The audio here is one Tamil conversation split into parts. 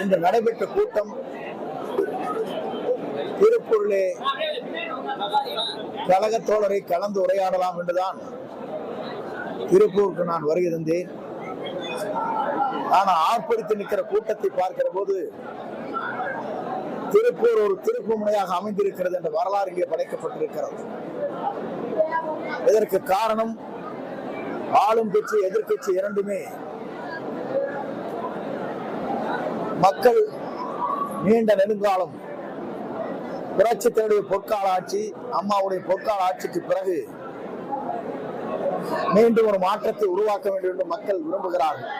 இன்று நடைபெற்ற கூட்டம் திருப்பொருளே கழக தோழரை கலந்து உரையாடலாம் என்றுதான் திருப்பூருக்கு நான் வருகை தந்தேன். ஆனால் ஆர்ப்பரித்து நிற்கிற கூட்டத்தை பார்க்கிற போது திருப்பூர் ஒரு திருப்பு முனையாக அமைந்திருக்கிறது என்ற வரலாறு இங்கே படைக்கப்பட்டிருக்கிறது. இதற்கு காரணம் ஆளும் கட்சி எதிர்க்கட்சி இரண்டுமே மக்கள் நீண்ட நெடுங்காலம் புரட்சித்தனுடைய பொற்கால ஆட்சி அம்மாவுடைய பொற்கால ஆட்சிக்கு பிறகு மீண்டும் ஒரு மாற்றத்தை உருவாக்க வேண்டும் என்று மக்கள் விரும்புகிறார்கள்.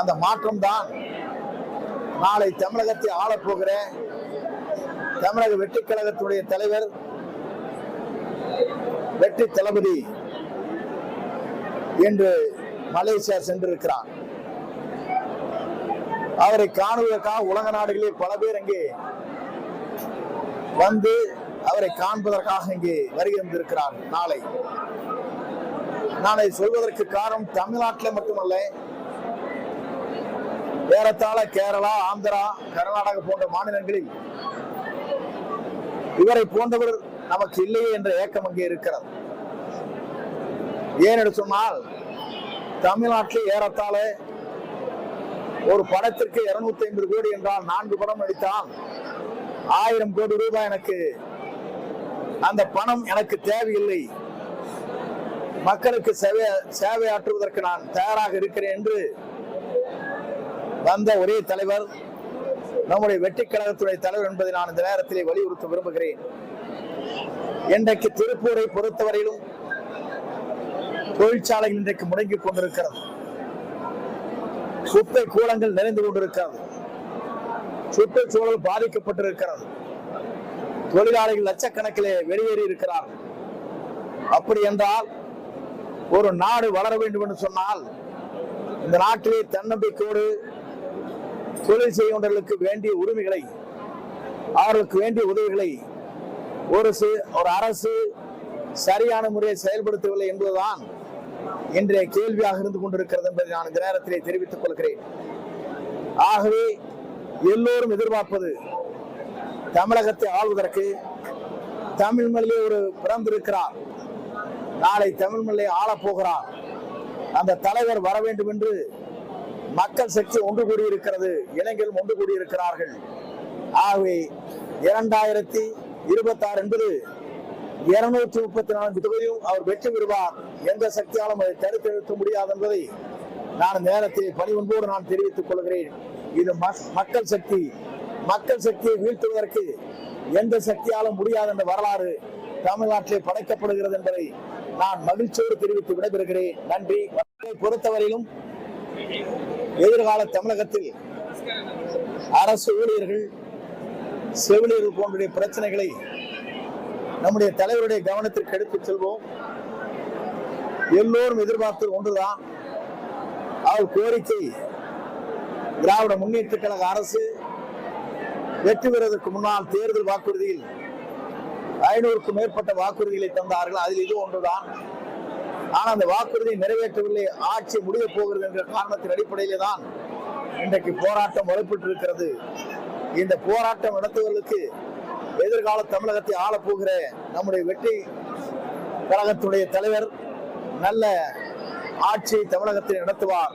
அந்த மாற்றம் தான் நாளை தமிழகத்தை ஆளப்போகிற தமிழக வெற்றி கழகத்துடைய தலைவர் வெற்றி தளபதி என்று மலேசியா சென்றிருக்கிறார். அவரை காணுவதற்காக உலக நாடுகளில் பல பேர் இங்கே வந்து அவரை காண்பதற்காக இங்கே வருகை வந்திருக்கிறார் நாளை. நாளை சொல்வதற்கு காரணம் தமிழ்நாட்டில் மட்டுமல்ல ஏறத்தாழ கேரளா ஆந்திரா கர்நாடகா போன்ற மாநிலங்களில் இவரை போன்றவர் நமக்கு இல்லையே என்ற ஏக்கம் அங்கே இருக்கிறது. ஏன் சொன்னால் தமிழ்நாட்டில் ஏறத்தாழ ஒரு படத்திற்கு இருநூத்தி ஐம்பது கோடி என்றால் நான்கு படம் நடித்தால் ஆயிரம் கோடி ரூபாய் எனக்கு அந்த பணம் எனக்கு தேவையில்லை. மக்களுக்கு சேவை சேவையாற்றுவதற்கு நான் தயாராக இருக்கிறேன் என்று வந்த ஒரே தலைவர் நம்முடைய வெற்றி கழகத்துடைய தலைவர் என்பதை நான் இந்த நேரத்திலே வலியுறுத்த விரும்புகிறேன். இன்றைக்கு திருப்பூரை பொறுத்தவரையிலும் தொழிற்சாலைகள் இன்றைக்கு முடங்கிக் கொண்டிருக்கிறது. குப்பை கூலங்கள் நிறைந்து கொண்டிருக்கிறது. சுற்றுச்சூழல் பாதிக்கப்பட்டிருக்கிறது. தொழிலாளிகள் லட்சக்கணக்கிலே வெளியேறி இருக்கிறார்கள். அப்படி என்றால் ஒரு நாடு வளர வேண்டும் என்று சொன்னால் இந்த நாட்டிலே தன்னம்பிக்கையோடு தொழில் செய்கின்றவர்களுக்கு வேண்டிய உரிமைகளை அவர்களுக்கு வேண்டிய உதவிகளை ஒரு ஒரு அரசு சரியான முறையை செயல்படுத்தவில்லை என்பதுதான் இன்றைய கேள்வியாக இருந்து கொண்டிருக்கிறது என்பதை நான் இந்த நேரத்திலே தெரிவித்துக் கொள்கிறேன். ஆகவே எல்லோரும் எதிர்பார்ப்பது தமிழகத்தை ஆள்வதற்கு தமிழ் மொழியிலே ஒரு பிறந்திருக்கிறார். நாளை தமிழ் மொழியை ஆளப்போகிறார். அந்த தலைவர் வர வேண்டும் என்று மக்கள் சக்தி ஒன்று கூடியிருக்கிறது இளைஞர்கள் ஒன்று கூடியிருக்கிறார்கள். ஆகவே இரண்டாயிரத்தி இருபத்தி ஆறு என்பது இருநூற்றி முப்பத்தி நான்கு தொகுதியும் அவர் வெற்றி பெறுவார் எந்த சக்தியாலும் அதை தடுத்து நிறுத்த முடியாது என்பதை நான் நேரத்தை பணிவன்போடு நான் தெரிவித்துக் கொள்கிறேன். இது மக்- மக்கள் சக்தி. மக்கள் சக்தியை வீழ்த்துவதற்கு எந்த சக்தியாலும் முடியாது என்ற வரலாறு தமிழ்நாட்டில் படைக்கப்படுகிறது என்பதை நான் மகிழ்ச்சியோடு தெரிவித்து விடைபெறுகிறேன். நன்றி. மக்களை பொறுத்தவரையிலும் எதிர்கால தமிழகத்தில் அரசு ஊழியர்கள் செவிலியர்கள் போன்ற பிரச்சனைகளை நம்முடைய தலைவருடைய கவனத்திற்கு எடுத்துச் செல்வோம். எல்லோரும் எதிர்பார்த்தது ஒன்றுதான். அவர் கோரிக்கை திராவிட முன்னேற்ற கழக அரசு வெற்றி பெறுவதற்கு முன்னால் தேர்தல் வாக்குறுதியில் ஐநூறுக்கும் மேற்பட்ட வாக்குறுதிகளை தந்தார்கள். அதில் இது ஒன்றுதான். ஆனால் அந்த வாக்குறுதியை நிறைவேற்றவில்லை. ஆட்சி முடியப் போகிறது என்ற காரணத்தின் அடிப்படையிலே தான் இன்றைக்கு போராட்டம் வலுப்பட்டிருக்கிறது இந்த போராட்டம் நடத்துவதற்கு எதிர்கால தமிழகத்தை ஆளப்போகிற நம்முடைய வெற்றி கழகத்துடைய தலைவர் நல்ல ஆட்சியை தமிழகத்தில் நடத்துவார்.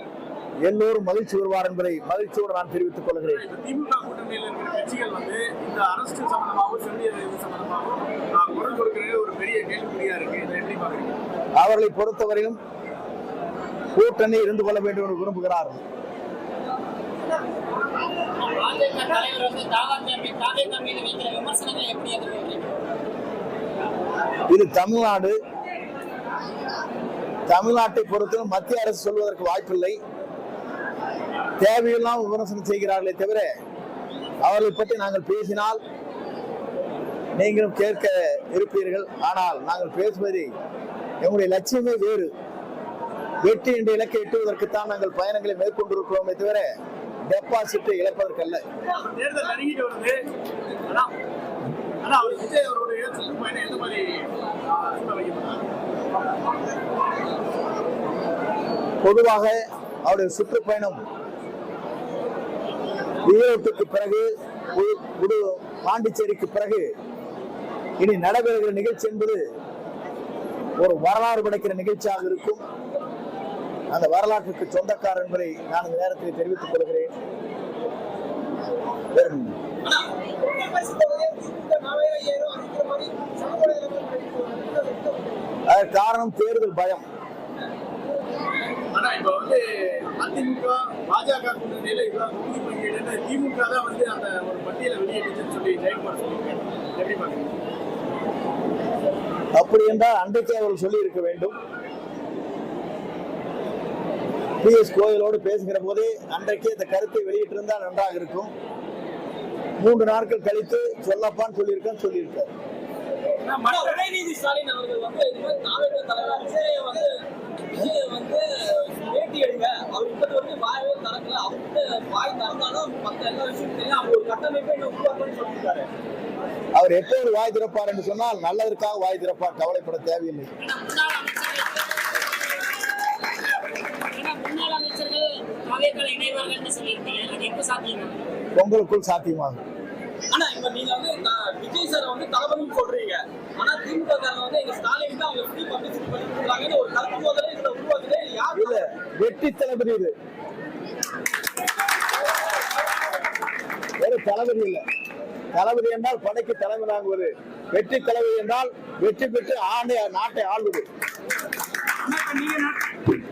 எல்லோரும் மகிழ்ச்சி வருவார் என்பதை மகிழ்ச்சியோடு நான் தெரிவித்துக் கொள்கிறேன். அவர்களை பொறுத்தவரையிலும் கூட்டணி இருந்து கொள்ள வேண்டும் என்று விரும்புகிறார்கள். இது தமிழ்நாடு. தமிழ்நாட்டை பொறுத்து மத்திய அரசு சொல்வதற்கு வாய்ப்பில்லை. தேவையெல்லாம் விமர்சனம் செய்கிறார்களே தவிர அவர்களை பற்றி நாங்கள் பேசினால் நீங்களும் கேட்க இருப்பீர்கள். ஆனால் நாங்கள் பேசுவதை எங்களுடைய லட்சியமே வேறு. வெற்றி என்ற இலக்கை எட்டுவதற்குத்தான் நாங்கள் பயணங்களை மேற்கொண்டிருக்கிறோமே தவிர டெபாசிட்டை இழப்பதற்கல்ல. தேர்தல் நெருங்கிட்டு வருது. ஆனா ஆனா அவர் விஜய் அவருடைய சுற்றுப்பயணம் எந்த மாதிரி ஆஹ், சூழ வைக்கப்படுறாரு பொதுவாக அவருடைய சுற்றுப்பயணம் ஈரோட்டுக்கு பிறகு புது பாண்டிச்சேரிக்கு பிறகு இனி நடைபெறுகிற நிகழ்ச்சி என்பது ஒரு வரலாறு படைக்கிற நிகழ்ச்சியாக இருக்கும். அந்த வரலாற்றுக்கு சொந்தக்காரர் என்பதை நான் இந்த நேரத்தில் தெரிவித்துக் கொள்கிறேன். காரணம் தேர்தல் பயம். ஆனா இப்ப வந்து அதிமுக பாஜக கூட்டணியில இவ்வளவு தொகுதி பங்கீடு திமுக தான் வந்து அந்த ஒரு பட்டியலை வெளியிட்டுச்சுன்னு சொல்லி ஜெயக்குமார் சொல்லியிருக்காரு. எப்படி பாக்குறீங்க அப்படி என்றால் அன்றைக்கே அவர்கள் சொல்லி இருக்க வேண்டும். பி எஸ் கோயிலோடு பேசுகிற போதே அன்றைக்கே இந்த கருத்தை வெளியிட்டிருந்தால் நன்றாக இருக்கும். மூன்று நாட்கள் கழித்து சொல்லப்பான்னு சொல்லியிருக்கேன் சொல்லியிருக்கார். உதயநிதி ஸ்டாலின் அவர்கள் வந்து தலைவர் விஜயை வந்து விஜயை வந்து பேட்டி எடுங்க. அவர் இப்போது வரைக்கும் வாயவே திறக்கல. அவர்கிட்ட வாய் திறந்தாலும் மற்ற எல்லா விஷயமும் தெரியும். அவர் ஒரு கட்டமைப்பை இன்னும் உருவாக்கணும்னு சொல்லியிருக்காரு. அவர் எப்போது வாய் திறப்பார் என்று சொன்னால் நல்லதற்காக வாய் திறப்பார் கவலைப்பட தேவையில்லை. பொங்கலுக்குள் சாத்தியமாகும் ஆனா இப்ப நீங்க வந்து த- விஜய் சார் வந்து தளபதினு சொல்றீங்க. ஆனா திமுக வந்து எங்க ஸ்டாலின் தான் அவங்க ஃப்ரீ பப்ளிசிட்டி பண்ணி கொடுக்குறாங்கன்னு ஒரு கருத்து முதல்ல இதுல உருவாக்குது யார் இல்ல வெற்றி தளபதி இது. வேறு தளபதி இல்ல. தளபதி என்றால் படைக்கு தலைமை தாங்குவது வெற்றி தளபதி என்றால் வெற்றி பெற்று ஆண்டை நாட்டை ஆள்வது.